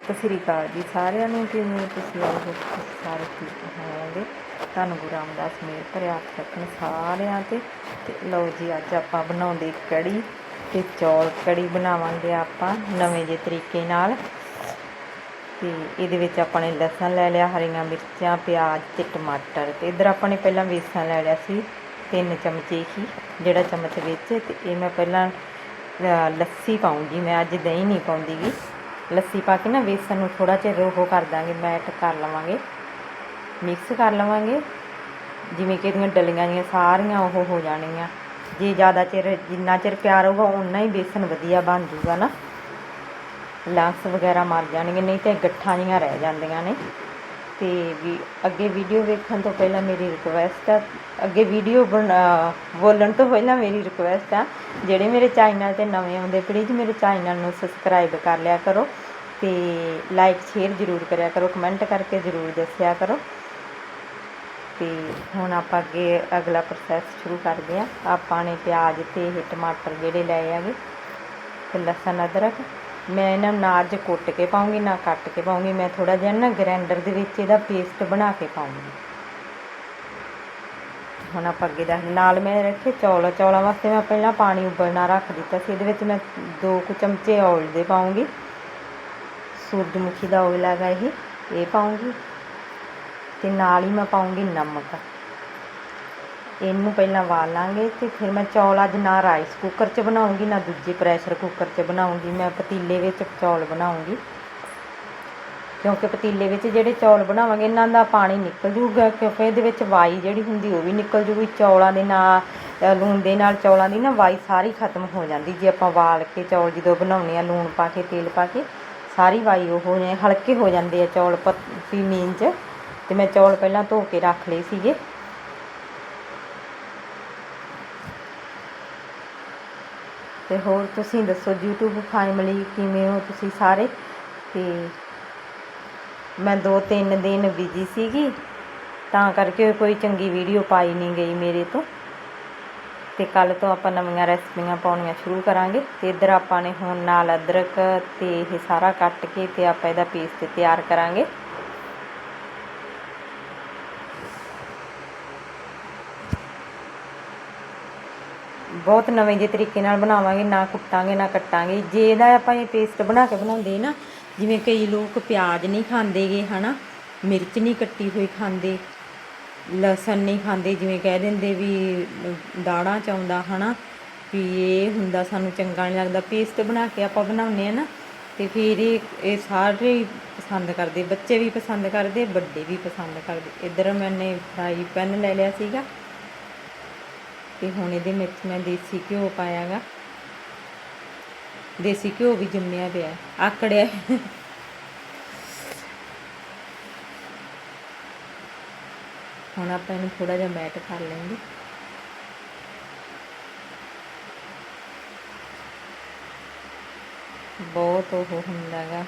ਸਤਿ ਸ੍ਰੀ ਅਕਾਲ ਜੀ ਸਾਰਿਆਂ ਨੂੰ, ਕਿਵੇਂ ਤੁਸੀਂ ਆਏ ਹੋ? ਤੁਸੀਂ ਸਾਰੇ ਠੀਕ ਹੋਵੋਗੇ? ਤੁਹਾਨੂੰ ਗੁਰੂ ਰਾਮਦਾਸ ਮੇਰ ਭਰਿਆ ਹੱਥ ਰੱਖਣ ਸਾਰਿਆਂ ਤੇ। ਤੇ ਲਓ ਜੀ, ਅੱਜ ਆਪਾਂ ਬਣਾਉਂਦੇ ਕੜੀ ਤੇ ਚੌਲ ਕੜੀ ਬਣਾਵਾਂਗੇ ਆਪਾਂ ਨਵੇਂ ਜਿਹੇ ਤਰੀਕੇ ਨਾਲ। ਤੇ ਇਹਦੇ ਵਿੱਚ ਆਪਾਂ ਨੇ ਲਸਣ ਲੈ ਲਿਆ, ਹਰੀਆਂ ਮਿਰਚਾਂ, ਪਿਆਜ਼ ਤੇ ਟਮਾਟਰ। ਤੇ ਇਧਰ ਆਪਾਂ ਨੇ ਪਹਿਲਾਂ ਵੇਸਣ ਲੈ ਲਿਆ ਸੀ, ਤਿੰਨ ਚਮਚੇ ਹੀ, ਜਿਹੜਾ ਚਮਚ ਵਿੱਚ। ਤੇ ਇਹ ਮੈਂ ਪਹਿਲਾਂ ਲੱਸੀ ਪਾਉਂਗੀ, ਮੈਂ ਅੱਜ ਦਹੀਂ ਨਹੀਂ ਪਾਉਂਦੀ ਗੀ। ਲੱਸੀ ਪਾ ਕੇ ਨਾ ਵੇਸਣ ਨੂੰ ਥੋੜਾ ਚਿਰ ਉਹ ਕਰ ਦਾਂਗੇ, ਮੈਟ ਕਰ ਲਵਾਂਗੇ, ਮਿਕਸ ਕਰ ਲਵਾਂਗੇ। ਜਿਵੇਂ ਕਿ ਇਹਦੀਆਂ ਡਲੀਆਂ ਜੀਆਂ ਸਾਰੀਆਂ ਉਹ ਹੋ ਜਾਣਗੀਆਂ ਜੇ ਜ਼ਿਆਦਾ ਚਿਰ, ਜਿੰਨਾ ਚਿਰ ਪਿਆਰ ਹੋਊਗਾ ਉਨਾ ਹੀ ਬੇਸਨ ਵਧੀਆ ਬਣ ਜੂਗਾ ਨਾ। ਲੰਗਸ ਵਗੈਰਾ ਮਰ ਜਾਣਗੇ, ਨਹੀਂ ਤਾਂ ਗੱਠਾਂ ਜੀਆਂ ਰਹਿ ਜਾਂਦੀਆਂ ਨੇ। ਤੇ ਵੀ ਅੱਗੇ ਵੀਡੀਓ ਵੇਖਣ ਤੋਂ ਪਹਿਲਾਂ ਮੇਰੀ ਰਿਕੁਐਸਟ ਆ। ਅੱਗੇ ਵੀਡੀਓ ਬੋਲਣ ਤੋਂ ਪਹਿਲਾਂ ਮੇਰੀ ਰਿਕੁਐਸਟ ਆ, ਜਿਹੜੇ ਮੇਰੇ ਚੈਨਲ ਤੇ ਨਵੇਂ ਆਉਂਦੇ ਪਲੀਜ਼ ਮੇਰੇ ਚੈਨਲ ਨੂੰ ਸਬਸਕ੍ਰਾਈਬ ਕਰ ਲਿਆ ਕਰੋ ਤੇ ਲਾਈਕ ਸ਼ੇਅਰ ਜ਼ਰੂਰ ਕਰਿਆ ਕਰੋ ਕਮੈਂਟ ਕਰਕੇ ਜ਼ਰੂਰ ਦੱਸਿਆ ਕਰੋ। ਤੇ ਹੁਣ ਆਪਾਂ ਅੱਗੇ ਅਗਲਾ ਪ੍ਰੋਸੈਸ ਸ਼ੁਰੂ ਕਰਦੇ ਆ। ਆਪਾਂ ਨੇ ਪਿਆਜ਼ ਤੇ ਇਹ ਟਮਾਟਰ ਜਿਹੜੇ ਲਏ ਹੈਗੇ ਤੇ ਲਸਣ ਅਦਰਕ ਮੈਂ ਇਹਨਾਂ ਨੂੰ ਨਾ ਅੱਜ ਕੁੱਟ ਕੇ ਪਾਉਂਗੀ, ਨਾ ਕੱਟ ਕੇ ਪਾਉਂਗੀ, ਮੈਂ ਥੋੜ੍ਹਾ ਜਿਹਾ ਨਾ ਗ੍ਰਾਈਂਡਰ ਦੇ ਵਿੱਚ ਇਹਦਾ ਪੇਸਟ ਬਣਾ ਕੇ ਪਾਉਂਗੀ। ਹੁਣ ਆਪਾਂ ਅੱਗੇ ਦਾ ਨਾਲ ਮੈਂ ਰੱਖੇ ਚੌਲ, ਚੌਲਾਂ ਵਾਸਤੇ ਮੈਂ ਪਹਿਲਾਂ ਪਾਣੀ ਉਬਲਣਾ ਰੱਖ ਦਿੱਤਾ ਸੀ, ਇਹਦੇ ਵਿੱਚ ਮੈਂ ਦੋ ਕੁ ਚਮਚੇ ਆਇਲ ਦੇ ਪਾਉਂਗੀ। ਸੂਰਜਮੁਖੀ ਦਾ ਆਇਲ ਹੈਗਾ ਇਹ ਇਹ ਪਾਉਂਗੀ। ਤੇ ਨਾਲ ਹੀ ਮੈਂ ਪਾਉਂਗੀ ਨਮਕ। ਇਹਨੂੰ ਪਹਿਲਾਂ ਵਾਲ ਵਾਲਾਂਗੇ ਤੇ ਫਿਰ ਮੈਂ ਚੌਲ ਅੱਜ ਨਾ ਰਾਈਸ ਕੁੱਕਰ 'ਚ ਬਣਾਉਂਗੀ, ਨਾ ਦੂਜੇ ਪ੍ਰੈਸ਼ਰ ਕੁੱਕਰ 'ਚ ਬਣਾਉਂਗੀ। ਮੈਂ ਪਤੀਲੇ ਵਿੱਚ ਚੌਲ ਬਣਾਉਂਗੀ। ਕਿਉਂਕਿ ਪਤੀਲੇ ਵਿੱਚ ਜਿਹੜੇ ਚੌਲ ਬਣਾਵਾਂਗੇ, ਇਹਨਾਂ ਦਾ ਪਾਣੀ ਨਿਕਲ ਜੂਗਾ ਕਿਉਂਕਿ ਇਹਦੇ ਵਿੱਚ ਵਾਈ ਜਿਹੜੀ ਹੁੰਦੀ ਉਹ ਵੀ ਨਿਕਲ ਜੂਗੀ। ਚੌਲਾਂ ਦੇ ਨਾਲ ਲੂਣ ਦੇ ਨਾਲ ਚੌਲਾਂ ਦੀ ਨਾ ਵਾਈ ਸਾਰੀ ਖਤਮ ਹੋ ਜਾਂਦੀ। ਜੇ ਆਪਾਂ ਵਾਲ ਕੇ ਚੌਲ ਜਦੋਂ ਬਣਾਉਣੇ ਆ ਲੂਣ ਪਾ ਕੇ, ਤੇਲ ਪਾ ਕੇ, ਸਾਰੀ ਵਾਈ ਉਹ ਹੋ ਜਾਏ ਹਲਕੇ ਹੋ ਜਾਂਦੇ ਆ ਚੌਲ ਪੱਤੀ ਮੀਨ 'ਚ। ਤੇ ਮੈਂ ਚੌਲ ਪਹਿਲਾਂ ਧੋ ਕੇ ਰੱਖ ਲਏ ਸੀਗੇ। ਤੇ ਹੋਰ ਤੁਸੀਂ ਦੱਸੋ YouTube ਫੈਮਿਲੀ ਕਿਵੇਂ ਹੋ ਤੁਸੀਂ ਸਾਰੇ? ਤੇ ਮੈਂ ਦੋ ਤਿੰਨ ਦਿਨ ਬਿਜ਼ੀ ਸੀਗੀ, ਤਾਂ ਕਰਕੇ ਕੋਈ ਚੰਗੀ ਵੀਡੀਓ ਪਾਈ ਨਹੀਂ ਗਈ ਮੇਰੇ ਤੋਂ। ਤੇ ਕੱਲ ਤੋਂ ਆਪਾਂ ਨਵੀਆਂ ਰੈਸਪੀਆਂ ਪਾਉਣੀਆਂ ਸ਼ੁਰੂ ਕਰਾਂਗੇ। ਤੇ ਇੱਧਰ ਆਪਾਂ ਨੇ ਹੁਣ ਨਾਲ ਅਦਰਕ ਤੇ ਇਹ ਸਾਰਾ ਕੱਟ ਕੇ ਤੇ ਆਪਾਂ ਇਹਦਾ ਪੇਸਟ ਤਿਆਰ ਕਰਾਂਗੇ। ਬਹੁਤ ਨਵੇਂ ਜਿਹੇ ਤਰੀਕੇ ਨਾਲ ਬਣਾਵਾਂਗੇ, ਨਾ ਕੁੱਟਾਂਗੇ, ਨਾ ਕੱਟਾਂਗੇ। ਜੇ ਇਹਦਾ ਆਪਾਂ ਇਹ ਪੇਸਟ ਬਣਾ ਕੇ ਬਣਾਉਂਦੇ ਨਾ, ਜਿਵੇਂ ਕਈ ਲੋਕ ਪਿਆਜ਼ ਨਹੀਂ ਖਾਂਦੇਗੇ ਹਨਾ? ਮਿਰਚ ਨਹੀਂ ਕੱਟੀ ਹੋਈ ਖਾਂਦੇ, ਲਸਣ ਨਹੀਂ ਖਾਂਦੇ, ਜਿਵੇਂ ਕਹਿ ਦਿੰਦੇ ਵੀ ਦਾੜਾਂ ਚ ਆਉਂਦਾ, ਹਨਾ? ਵੀ ਇਹ ਹੁੰਦਾ ਸਾਨੂੰ ਚੰਗਾ ਨਹੀਂ ਲੱਗਦਾ। ਪੇਸਟ ਬਣਾ ਕੇ ਆਪਾਂ ਬਣਾਉਂਦੇ ਆ ਨਾ, ਤੇ ਫਿਰ ਇਹ ਇਹ ਸਾਰੇ ਪਸੰਦ ਕਰਦੇ। ਬੱਚੇ ਵੀ ਪਸੰਦ ਕਰਦੇ, ਵੱਡੇ ਵੀ ਪਸੰਦ ਕਰਦੇ। ਇੱਧਰ ਮੈਨੇ ਫਰਾਈ ਪੈਨ ਲੈ ਲਿਆ ਸੀਗਾ। ਤੇ ਹੁਣ ਇਹਦੇ ਵਿੱਚ ਮੈਂ ਦੇਸੀ ਘਿਓ ਪਾਇਆਗਾ। ਦੇਸੀ ਘਿਓ ਵੀ ਜੰਮਿਆ ਪਿਆ ਆਕੜਿਆ ਹੁਣ ਆਪਾਂ ਇਹਨੂੰ ਥੋੜਾ ਜਿਹਾ ਮੈਟ ਕਰ ਲੈਂਗੇ। ਬਹੁਤ ਉਹ ਹੁੰਦਾਗਾ।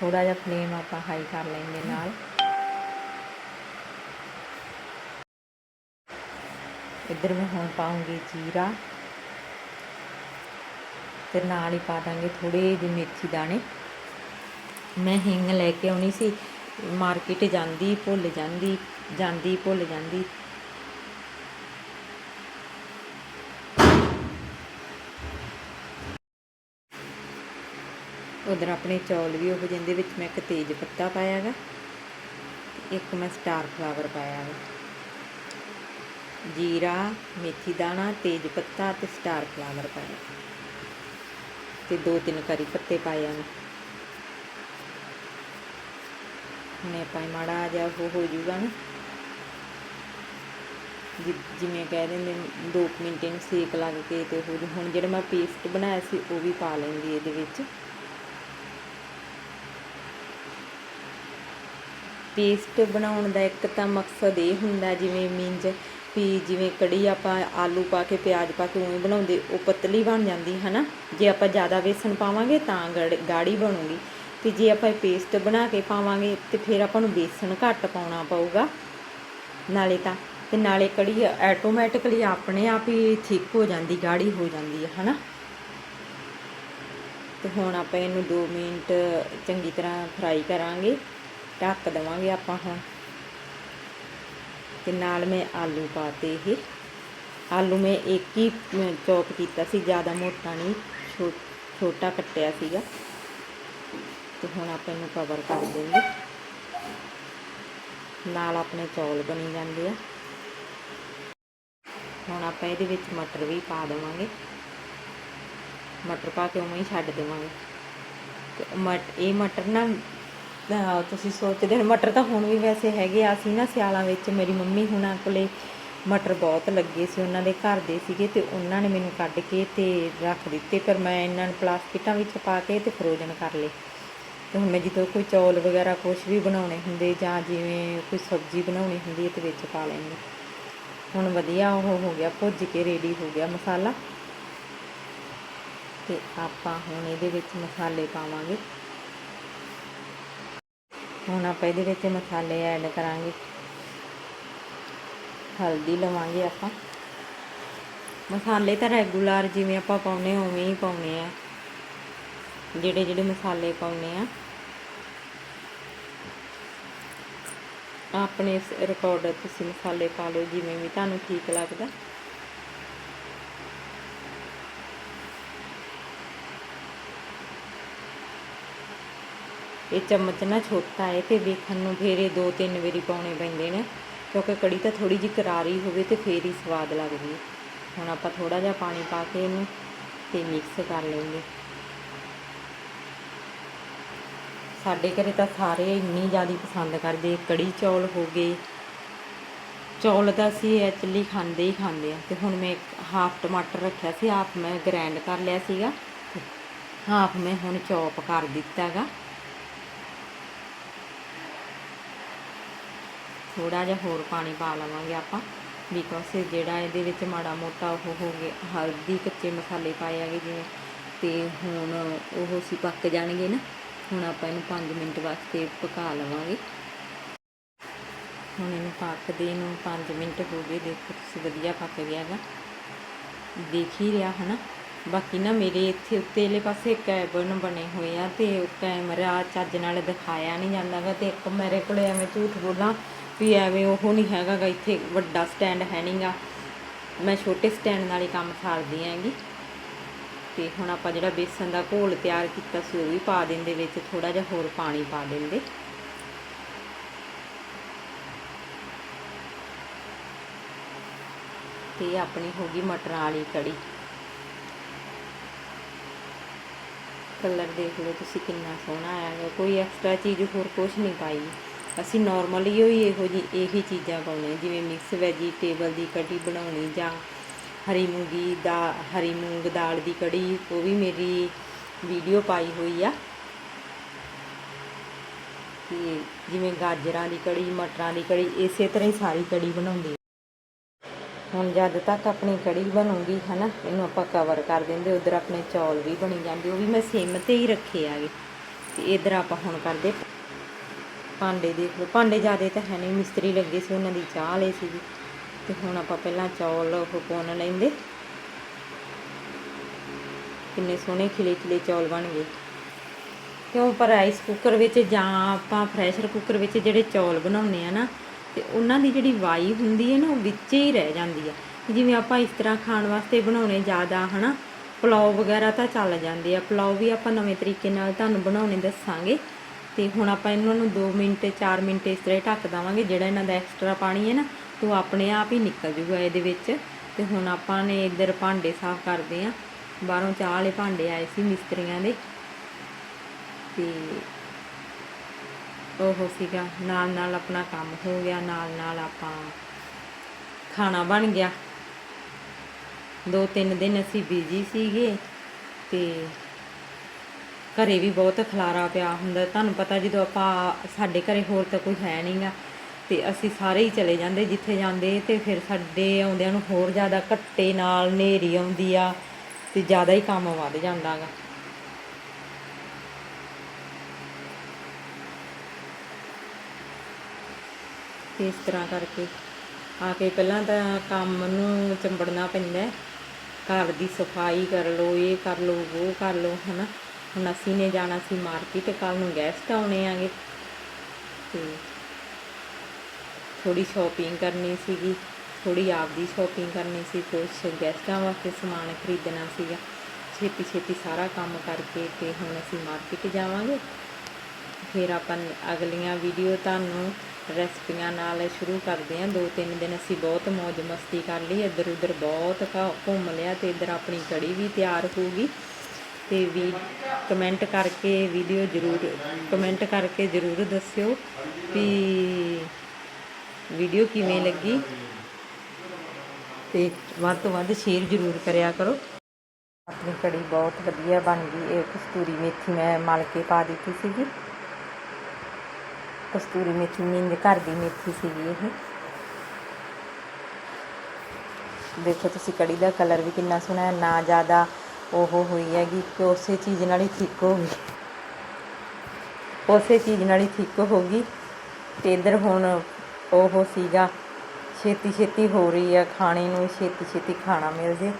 ਥੋੜਾ ਜਿਹਾ ਫਲੇਮ ਆਪਾਂ ਹਾਈ ਕਰ ਲੈਂਦੇ ਨਾਲ। ਇੱਧਰ ਮੈਂ ਹੁਣ ਪਾਉਂਗੀ ਜੀਰਾ ਤੇ ਨਾਲ ਹੀ ਪਾ ਦਾਂਗੇ ਥੋੜੇ ਜਿਹੇ ਮੇਥੀ ਦਾਣੇ। ਮੈਂ ਹਿੰਗ ਲੈ ਕੇ ਆਉਣੀ ਸੀ, ਮਾਰਕੀਟ ਜਾਂਦੀ, ਭੁੱਲ ਜਾਂਦੀ ਜਾਂਦੀ, ਭੁੱਲ ਜਾਂਦੀ। ਉਧਰ ਆਪਣੇ ਚੌਲ ਵੀ ਉਹ ਜਿੰਦੇ, ਵਿੱਚ ਮੈਂ ਇੱਕ ਤੇਜ ਪੱਤਾ ਪਾਇਆਗਾ ਇੱਕ ਮੈਂ ਸਟਾਰ ਫਲਾਵਰ ਪਾਇਆ ਵਾ ਜੀਰਾ ਮੇਥੀ ਦਾਣਾ ਤੇਜ ਪੱਤਾ ਤੇ ਸਟਾਰ ਫਲਾਵਰ ਪਾਇਆ। ਤੇ ਦੋ ਤਿੰਨ ਕਰੀ ਪੱਤੇ ਪਾਏ ਹਨ ਨੇ ਪਾਈ ਮਾੜਾ ਜਿਹਾ ਉਹ ਹੋ ਜੂਗਾ ਨਾ। ਜਿਵੇਂ ਕਹਿ ਦਿੰਦੇ ਨੇ, ਦੋ ਕੁ ਮਿੰਟ ਨੂੰ ਸੇਕ ਲੱਗ ਕੇ ਤੇ ਹੋ ਹੁਣ ਜਿਹੜਾ ਮੈਂ ਪੇਸਟ ਬਣਾਇਆ ਸੀ ਉਹ ਵੀ ਪਾ ਲੈਂਦੀ ਇਹਦੇ ਵਿੱਚ। ਪੇਸਟ ਬਣਾਉਣ ਦਾ ਇੱਕ ਤਾਂ ਮਕਸਦ ਇਹ ਹੁੰਦਾ ਜਿਵੇਂ ਮੀਨਜ ਵੀ ਜਿਵੇਂ ਕੜੀ ਆਪਾਂ ਆਲੂ ਪਾ ਕੇ, ਪਿਆਜ਼ ਪਾ ਕੇ ਉਵੇਂ ਬਣਾਉਂਦੇ, ਉਹ ਪਤਲੀ ਬਣ ਜਾਂਦੀ ਹੈ ਨਾ ਜੇ ਆਪਾਂ ਜ਼ਿਆਦਾ ਵੇਸਣ ਪਾਵਾਂਗੇ ਤਾਂ ਗੜ- ਗਾੜੀ ਬਣੂਗੀ। ਤੇ ਜੇ ਆਪਾਂ ਇਹ ਪੇਸਟ ਬਣਾ ਕੇ ਪਾਵਾਂਗੇ, ਤੇ ਫਿਰ ਆਪਾਂ ਨੂੰ ਬੇਸਣ ਘੱਟ ਪਾਉਣਾ ਪਊਗਾ। ਨਾਲੇ ਤਾਂ, ਤੇ ਨਾਲੇ ਕੜੀ ਆਟੋਮੈਟਿਕਲੀ ਆਪਣੇ ਆਪ ਹੀ ਠੀਕ ਹੋ ਜਾਂਦੀ, ਗਾੜੀ ਹੋ ਜਾਂਦੀ ਹੈ, ਹਨਾ? ਤੇ ਹੁਣ ਆਪਾਂ ਇਹਨੂੰ 2 ਮਿੰਟ ਚੰਗੀ ਤਰ੍ਹਾਂ ਫਰਾਈ ਕਰਾਂਗੇ, ਢੱਕ ਦੇਵਾਂਗੇ ਆਪਾਂ ਹੁਣ। ਤੇ ਨਾਲ ਮੈਂ ਆਲੂ ਪਾਤੇ ਇਹ। ਆਲੂ ਮੈਂ ਇੱਕ ਹੀ ਚੌਪ ਕੀਤਾ ਸੀ, ਜ਼ਿਆਦਾ ਮੋਟਾ ਨਹੀਂ, ਛੋ- ਛੋਟਾ ਕੱਟਿਆ ਸੀਗਾ। ਤੇ ਹੁਣ ਆਪਾਂ ਇਹਨੂੰ ਕਵਰ ਕਰ ਦੇਂਗੇ ਨਾਲ ਆਪਣੇ ਚੌਲ ਬਣੀ ਜਾਂਦੇ ਆ। ਹੁਣ ਆਪਾਂ ਇਹਦੇ ਵਿੱਚ ਮਟਰ ਵੀ ਪਾ ਦੇਵਾਂਗੇ। ਮਟਰ ਪਾ ਕੇ ਉਵੇਂ ਹੀ ਛੱਡ ਦੇਵਾਂਗੇ। ਤੇ ਮਟ, ਇਹ ਮਟਰ ਨਾ ਤੁਸੀਂ ਸੋਚਦੇ ਹੋ, ਮਟਰ ਤਾਂ ਹੁਣ ਵੀ ਵੈਸੇ ਹੈਗੇ ਆ। ਸੀ ਨਾ ਸਿਆਲਾਂ ਵਿੱਚ, ਮੇਰੀ ਮੰਮੀ ਹੁਣਾਂ ਕੋਲੇ ਮਟਰ ਬਹੁਤ ਲੱਗੇ ਸੀ। ਉਹਨਾਂ ਦੇ ਘਰ ਦੇ ਸੀਗੇ ਤੇ ਉਹਨਾਂ ਨੇ ਮੈਨੂੰ ਕੱਢ ਕੇ ਤੇ ਰੱਖ ਦਿੱਤੇ। ਪਰ ਮੈਂ ਇਹਨਾਂ ਨੂੰ ਪਲਾਸਟਿਕਾਂ ਵਿੱਚ ਪਾ ਕੇ ਤੇ ਫਰੋਜ਼ਨ ਕਰ ਲਏ। ਤੇ ਹੁਣ ਮੈਂ ਜਦੋਂ ਕੋਈ ਚੌਲ ਵਗੈਰਾ ਕੁਝ ਵੀ ਬਣਾਉਣੇ ਹੁੰਦੇ ਜਾਂ ਜਿਵੇਂ ਕੋਈ ਸਬਜ਼ੀ ਬਣਾਉਣੀ ਹੁੰਦੀ ਹੈ ਤੇ ਵਿੱਚ ਪਾ ਲੈਂਦੀ ਹੁਣ ਵਧੀਆ ਉਹ ਹੋ ਗਿਆ, ਭੁੱਜ ਕੇ ਰੈਡੀ ਹੋ ਗਿਆ ਮਸਾਲਾ। ਤੇ ਆਪਾਂ ਹੁਣ ਇਹਦੇ ਵਿੱਚ ਮਸਾਲੇ ਪਾਵਾਂਗੇ। ਹੁਣ ਆਪਾਂ ਇਹਦੇ ਵਿੱਚ ਮਸਾਲੇ ਐਡ ਕਰਾਂਗੇ। ਹਲਦੀ ਲਵਾਂਗੇ ਆਪਾਂ। ਮਸਾਲੇ ਤਾਂ ਰੈਗੂਲਰ ਜਿਵੇਂ ਆਪਾਂ ਪਾਉਨੇ ਉਵੇਂ ਹੀ ਪਾਉਨੇ ਆ ਜਿਹੜੇ ਜਿਹੜੇ ਮਸਾਲੇ ਪਾਉਨੇ ਆ ਆਪਣੇ ਰਿਕਾਰਡ ਤੁਸੀਂ ਮਸਾਲੇ ਪਾ ਲਓ, ਜਿਵੇਂ ਵੀ ਤੁਹਾਨੂੰ ਠੀਕ ਲੱਗਦਾ। ਇਹ ਚਮਚ ਨਾ ਛੋਟਾ ਹੈ ਤੇ ਵੇਖਣ ਨੂੰ ਫੇਰ ਇਹ ਦੋ ਤਿੰਨ ਵਾਰੀ ਪਾਉਣੇ ਪੈਂਦੇ ਨੇ। ਕਿਉਂਕਿ ਕੜੀ ਤਾਂ ਥੋੜੀ ਜਿਹੀ ਕਰਾਰੀ ਹੋਵੇ ਤੇ ਫੇਰ ਹੀ ਸਵਾਦ ਲੱਗਦੀ ਹੈ। ਹੁਣ ਆਪਾਂ ਥੋੜਾ ਜਿਹਾ ਪਾਣੀ ਪਾ ਕੇ ਇਹਨੂੰ ਤੇ ਮਿਕਸ ਕਰ ਲਵਾਂਗੇ ਸਾਡੇ ਘਰੇ ਤਾਂ ਸਾਰੇ ਇੰਨੀ ਜ਼ਿਆਦਾ ਪਸੰਦ ਕਰਦੇ। ਕੜੀ ਚੌਲ ਹੋ ਗਏ। ਚੌਲ ਤਾਂ ਅਸੀਂ ਐਕਚੁਅਲੀ ਖਾਂਦੇ ਹੀ ਖਾਂਦੇ ਆ ਤੇ ਹੁਣ ਮੈਂ ਹਾਫ ਟਮਾਟਰ ਰੱਖਿਆ ਸੀ ਹਾਫ ਮੈਂ ਗ੍ਰਾਈਂਡ ਕਰ ਲਿਆ ਸੀਗਾ। ਹਾਫ ਮੈਂ ਹੁਣ ਚੌਪ ਕਰ ਦਿੱਤਾਗਾ ਥੋੜਾ ਜਿਹਾ ਹੋਰ ਪਾਣੀ ਪਾ ਲਵਾਂਗੇ ਆਪਾਂ ਬਿਕੋਜ਼ ਜਿਹੜਾ ਇਹਦੇ ਵਿੱਚ ਮਾੜਾ ਮੋਟਾ ਉਹ ਹੋ ਗਿਆ, ਹਲਦੀ ਕੱਚੇ ਮਸਾਲੇ ਪਾਏ ਆਗੇ ਜਿਵੇਂ, ਤੇ ਹੁਣ ਉਹ ਸੀ ਪੱਕ ਜਾਣਗੇ ਨਾ, ਹੁਣ ਆਪਾਂ ਇਹਨੂੰ 5 ਮਿੰਟ ਵਾਸਤੇ ਪਕਾ ਲਵਾਂਗੇ। ਹੁਣ ਇਹਨੂੰ ਪੱਕਦੇ ਨੂੰ 5 ਮਿੰਟ ਹੋ ਗਏ, ਦੇਖੋ ਤੁਸੀਂ ਵਧੀਆ ਪੱਕ ਗਿਆ ਹੈਗਾ। ਦੇਖ ਹੀ ਰਿਹਾ ਹਨਾ, ਬਾਕੀ ਨਾ ਮੇਰੇ ਇੱਥੇ ਉੱਤੇ ਪਾਸੇ ਕੈਬਨ ਬਣੇ ਹੋਏ ਆ, ਤੇ ਕੈਮਰਾ ਚੱਜ ਨਾਲ ਦਿਖਾਇਆ ਨਹੀਂ ਜਾਂਦਾ ਗਾ ਤੇ ਇੱਕ ਮੇਰੇ ਕੋਲੇ ਐਵੇਂ ਝੂਠ ਬੋਲਾਂ ਵੀ ਐਵੇਂ ਉਹ ਨਹੀਂ ਹੈਗਾ ਗਾ ਇੱਥੇ ਵੱਡਾ ਸਟੈਂਡ ਹੈ ਨਹੀਂਗਾ। ਮੈਂ ਛੋਟੇ ਸਟੈਂਡ ਨਾਲ ਹੀ ਕੰਮ ਸਾਰਦੀ ਆਂਗੀ ਤੇ ਹੁਣ ਆਪਾਂ ਜਿਹੜਾ ਬੇਸਨ ਦਾ ਘੋਲ ਤਿਆਰ ਕੀਤਾ ਸੀ, ਉਹ ਵੀ ਪਾ ਦਿੰਦੇ ਵਿੱਚ ਥੋੜਾ ਜਿਹਾ ਹੋਰ ਪਾਣੀ ਪਾ ਦਿੰਦੇ। ਤੇ ਆਪਣੀ ਹੋ ਗਈ ਮਟਰਾਂ ਵਾਲੀ ਕੜੀ। ਕਲਰ ਦੇਖ ਲਓ ਤੁਸੀਂ ਕਿੰਨਾ ਸੋਹਣਾ ਆਇਆ ਹੈ ਕੋਈ ਐਕਸਟਰਾ ਚੀਜ਼ ਹੋਰ ਕੁਝ ਨਹੀਂ ਪਾਈ। ਅਸੀਂ ਨਾਰਮਲੀ ਹੀ ਇਹੋ ਜੀ ਇਹੀ ਚੀਜ਼ਾਂ ਪਾਉਂਦੇ ਜਿਵੇਂ ਮਿਕਸ ਵੈਜੀਟੇਬਲ ਦੀ ਕੜੀ ਬਣਾਉਣੀ ਜਾਂ ਹਰੀ ਮੂੰਗੀ ਦਾ, ਹਰੀ ਮੂੰਗ ਦਾਲ ਦੀ ਕੜੀ, ਉਹ ਵੀ ਮੇਰੀ ਵੀਡੀਓ ਪਾਈ ਹੋਈ ਆ। ਤੇ ਜਿਵੇਂ ਗਾਜਰਾਂ ਦੀ ਕੜੀ, ਮਟਰਾਂ ਦੀ ਕੜੀ, ਇਸੇ ਤਰ੍ਹਾਂ ਹੀ ਸਾਰੀ ਕੜੀ ਬਣਾਉਂਦੀ ਹੁਣ ਜਦ ਤੱਕ ਆਪਣੀ ਕੜੀ ਬਣੂਗੀ, ਹਨਾ, ਇਹਨੂੰ ਆਪਾਂ ਕਵਰ ਕਰ ਦਿੰਦੇ ਉਧਰ ਆਪਣੇ ਚੌਲ ਵੀ ਬਣੀ ਜਾਂਦੇ, ਉਹ ਵੀ ਮੈਂ ਸਿਮ ਤੇ ਹੀ ਰੱਖੇ ਆਗੇ ਤੇ ਇਧਰ ਆਪਾਂ ਹੁਣ ਕਰਦੇ ਭਾਂਡੇ ਦੇਖ ਲਓ। ਭਾਂਡੇ ਜ਼ਿਆਦੇ ਤਾਂ ਹੈ ਨਹੀਂ, ਮਿਸਤਰੀ ਲੱਗੇ ਸੀ, ਉਹਨਾਂ ਦੀ ਚਾਹ ਲਈ ਸੀਗੀ। ਤੇ ਹੁਣ ਆਪਾਂ ਪਹਿਲਾਂ ਚੌਲ ਉਹ ਪਾਉਣ ਲੈਂਦੇ। ਕਿੰਨੇ ਸੋਹਣੇ ਖਿਲੇ ਖਿਲੇ ਚੌਲ ਬਣ ਗਏ। ਕਿਉਂ ਪਰ ਰਾਈਸ ਕੁੱਕਰ ਵਿੱਚ ਜਾਂ ਆਪਾਂ ਪ੍ਰੈਸ਼ਰ ਕੁੱਕਰ ਵਿੱਚ ਜਿਹੜੇ ਚੌਲ ਬਣਾਉਂਦੇ ਆ ਨਾ, ਤੇ ਉਹਨਾਂ ਦੀ ਜਿਹੜੀ ਵਾਈ ਹੁੰਦੀ ਹੈ ਨਾ, ਉਹ ਵਿੱਚ ਹੀ ਰਹਿ ਜਾਂਦੀ ਆ। ਜਿਵੇਂ ਆਪਾਂ ਇਸ ਤਰ੍ਹਾਂ ਖਾਣ ਵਾਸਤੇ ਬਣਾਉਣੇ ਜ਼ਿਆਦਾ, ਹਨਾ? ਪੁਲਾਓ ਵਗੈਰਾ ਤਾਂ ਚੱਲ ਜਾਂਦੇ ਆ। ਪੁਲਾਓ ਵੀ ਆਪਾਂ ਨਵੇਂ ਤਰੀਕੇ ਨਾਲ ਤੁਹਾਨੂੰ ਬਣਾਉਣੇ ਦੱਸਾਂਗੇ। ਤੇ ਹੁਣ ਆਪਾਂ ਇਹਨਾਂ ਨੂੰ 2 ਮਿੰਟ 4 ਮਿੰਟ ਇਸ ਤਰ੍ਹਾਂ ਹੀ ਢੱਕ ਦੇਵਾਂਗੇ। ਜਿਹੜਾ ਇਹਨਾਂ ਦਾ ਐਕਸਟਰਾ ਪਾਣੀ ਹੈ ਨਾ, ਉਹ ਆਪਣੇ ਆਪ ਹੀ ਨਿਕਲ ਜੂਗਾ ਇਹਦੇ ਵਿੱਚ। ਤੇ ਹੁਣ ਆਪਾਂ ਨੇ ਇੱਧਰ ਭਾਂਡੇ ਸਾਫ਼ ਕਰਦੇ ਆ ਬਾਹਰੋਂ ਚਾਹ ਵਾਲੇ ਭਾਂਡੇ ਆਏ ਸੀ ਮਿਸਤਰੀਆਂ ਦੇ। ਤੇ ਉਹ ਸੀਗਾ, ਨਾਲ ਨਾਲ ਆਪਣਾ ਕੰਮ ਹੋ ਗਿਆ, ਨਾਲ ਨਾਲ ਆਪਾਂ ਖਾਣਾ ਬਣ ਗਿਆ। ਦੋ ਤਿੰਨ ਦਿਨ ਅਸੀਂ ਬਿਜ਼ੀ ਸੀਗੇ ਤੇ ਘਰੇ ਵੀ ਬਹੁਤ ਖਲਾਰਾ ਪਿਆ ਹੁੰਦਾ। ਤੁਹਾਨੂੰ ਪਤਾ ਜਦੋਂ ਆਪਾਂ ਸਾਡੇ ਘਰੇ ਹੋਰ ਤਾਂ ਕੋਈ ਹੈ ਨਹੀਂਗਾ ਤੇ ਅਸੀਂ ਸਾਰੇ ਹੀ ਚਲੇ ਜਾਂਦੇ, ਜਿੱਥੇ ਜਾਂਦੇ ਤੇ ਫਿਰ ਸਾਡੇ ਆਉਂਦਿਆਂ ਨੂੰ ਹੋਰ ਜ਼ਿਆਦਾ ਘੱਟੇ ਨਾਲ ਨੇਰੀ ਆਉਂਦੀ ਆ ਤੇ ਜ਼ਿਆਦਾ ਹੀ ਕੰਮ ਵੱਧ ਜਾਂਦਾਗਾ ਤੇ ਇਸ ਤਰ੍ਹਾਂ ਕਰਕੇ ਆ ਕੇ ਪਹਿਲਾਂ ਤਾਂ ਕੰਮ ਨੂੰ ਚੰਬੜਨਾ ਪੈਂਦਾ, ਘਰ ਦੀ ਸਫ਼ਾਈ ਕਰ ਲਓ, ਇਹ ਕਰ ਲਓ, ਉਹ ਕਰ ਲਓ, ਹਨਾ। ਹੁਣ ਅਸੀਂ ਨੇ ਜਾਣਾ ਸੀ ਮਾਰਕੀਟ ਕੱਲ ਨੂੰ ਗੈਸਟ ਆਉਣੇ ਆਗੇ। ਤੇ ਥੋੜੀ ਸ਼ਾਪਿੰਗ ਕਰਨੀ ਸੀਗੀ ਥੋੜੀ ਆਪਦੀ ਸ਼ਾਪਿੰਗ ਕਰਨੀ ਸੀ, ਕੁਛ ਗੈਸਟਾਂ ਵਾਸਤੇ ਸਮਾਨ ਖਰੀਦਣਾ ਸੀਗਾ। ਛੇਤੀ ਛੇਤੀ ਸਾਰਾ ਕੰਮ ਕਰਕੇ ਤੇ ਹੁਣ ਅਸੀਂ ਮਾਰਕੀਟ ਜਾਵਾਂਗੇ। ਫਿਰ ਆਪਾਂ ਅਗਲੀਆਂ ਵੀਡੀਓ ਤੁਹਾਨੂੰ ਰੈਸਪੀਆਂ ਨਾਲ ਸ਼ੁਰੂ ਕਰਦੇ ਹਾਂ ਦੋ ਤਿੰਨ ਦਿਨ ਅਸੀਂ ਬਹੁਤ ਮौज ਮਸਤੀ ਕਰ ਲਈ। ਇੱਧਰ ਉੱਧਰ ਬਹੁਤ ਘਾ- ਘੁੰਮ ਲਿਆ ਤੇ ਇੱਧਰ ਆਪਣੀ ਕੜੀ ਵੀ ਤਿਆਰ ਹੋਊਗੀ ਤੇ ਵੀ ਕਮੈਂਟ ਕਰਕੇ ਵੀਡੀਓ ਜ਼ਰੂਰ ਕਮੈਂਟ ਕਰਕੇ ਜ਼ਰੂਰ ਦੱਸਿਓ ਵੀ ਵੀਡੀਓ ਕਿਵੇਂ ਲੱਗੀ। ਤੇ ਵੱਧ ਤੋਂ ਵੱਧ ਸ਼ੇਅਰ ਜ਼ਰੂਰ ਕਰਿਆ ਕਰੋ। ਆਪਣੀ ਕੜੀ ਬਹੁਤ ਵਧੀਆ ਬਣ ਗਈ। ਇਹ ਕਸਤੂਰੀ ਮੇਥੀ ਮੈਂ ਮਲ ਕੇ ਪਾ ਦਿੱਤੀ ਸੀਗੀ। ਕਸਤੂਰੀ ਮੇਥੀ ਮਿੰਜ ਘਰ ਦੀ ਮੇਥੀ ਸੀਗੀ ਇਹ। ਦੇਖੋ ਤੁਸੀਂ ਕੜੀ ਦਾ ਕਲਰ ਵੀ ਕਿੰਨਾ ਸੋਹਣਾ ਹੈ, ਨਾ ਜ਼ਿਆਦਾ ਉਹ ਹੋਈ ਹੈਗੀ ਕਿ ਉਸੇ ਚੀਜ਼ ਨਾਲ ਹੀ ਠੀਕ ਹੋ ਗਈ। ਉਸੇ ਚੀਜ਼ ਨਾਲ ਹੀ ਠੀਕ ਹੋ ਗਈ ਤੇ ਇਧਰ ਹੁਣ ਉਹ ਸੀਗਾ, ਛੇਤੀ ਛੇਤੀ ਹੋ ਰਹੀ ਆ, ਖਾਣੇ ਨੂੰ ਛੇਤੀ ਛੇਤੀ ਖਾਣਾ ਮਿਲ ਜੇ।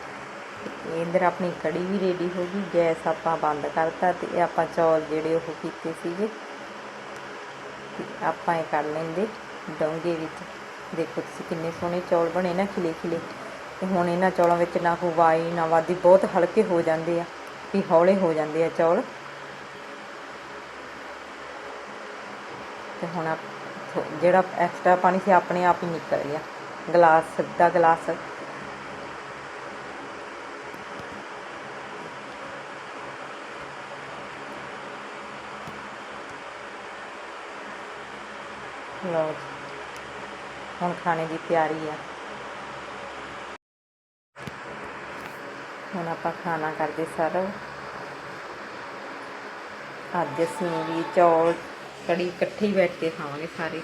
ਤੇ ਇਧਰ ਆਪਣੀ ਕੜੀ ਵੀ ਰੈਡੀ ਹੋ ਗਈ, ਗੈਸ ਆਪਾਂ ਬੰਦ ਕਰਤਾ ਤੇ ਆਪਾਂ ਚੌਲ ਜਿਹੜੇ ਉਹ ਕੀਤੇ ਸੀਗੇ ਆਪਾਂ ਇਹ ਕਰ ਲੈਂਦੇ ਡੋਂਗੇ ਵਿੱਚ। ਦੇਖੋ ਤੁਸੀਂ ਕਿੰਨੇ ਸੋਹਣੇ ਚੌਲ ਬਣੇ ਨਾ ਖਿਲੇ ਖਿਲੇ ਤੇ ਹੁਣ ਇਹਨਾਂ ਚੌਲਾਂ ਵਿੱਚ ਨਾ ਹਵਾਈ ਨਾ ਵਾਦੀ, ਬਹੁਤ ਹਲਕੇ ਹੋ ਜਾਂਦੇ ਆ, ਵੀ ਹੌਲੇ ਹੋ ਜਾਂਦੇ ਆ ਚੌਲ। ਤੇ ਹੁਣ ਜਿਹੜਾ ਐਕਸਟਰਾ ਪਾਣੀ ਸੀ, ਆਪਣੇ ਆਪ ਹੀ ਨਿਕਲ ਗਿਆ। ਗਲਾਸ, ਸਿੱਧਾ ਗਲਾਸ। ਲਓ ਹੁਣ ਖਾਣੇ ਦੀ ਤਿਆਰੀ ਆ। ਹੁਣ ਆਪਾਂ ਖਾਣਾ ਕਰਦੇ ਸਰਵ ਅੱਜ ਅਸੀਂ ਵੀ ਚੌਲ ਕੜੀ ਇਕੱਠੇ ਹੀ ਬੈਠ ਕੇ ਖਾਵਾਂਗੇ ਸਾਰੇ।